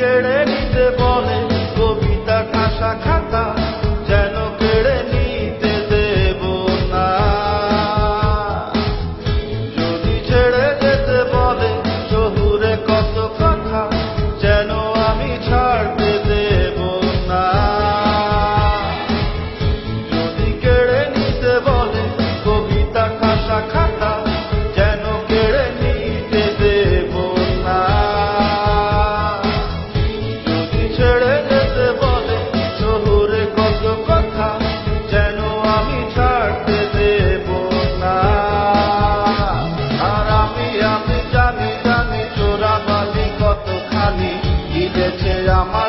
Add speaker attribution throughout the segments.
Speaker 1: கிடை llama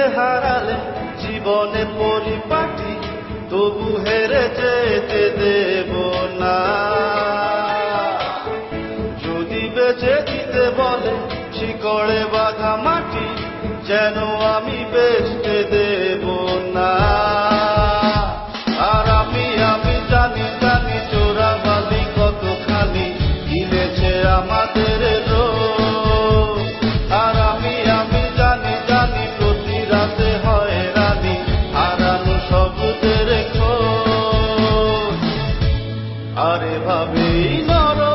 Speaker 1: হারালে জীবনে পরিপাটি, তবু হেরে যেতে দেব না। যদি বেঁচে দিতে বলে শিকড়ে বাঘা মাটি, যেন আমি বেচতে দেবো ভাবেই নর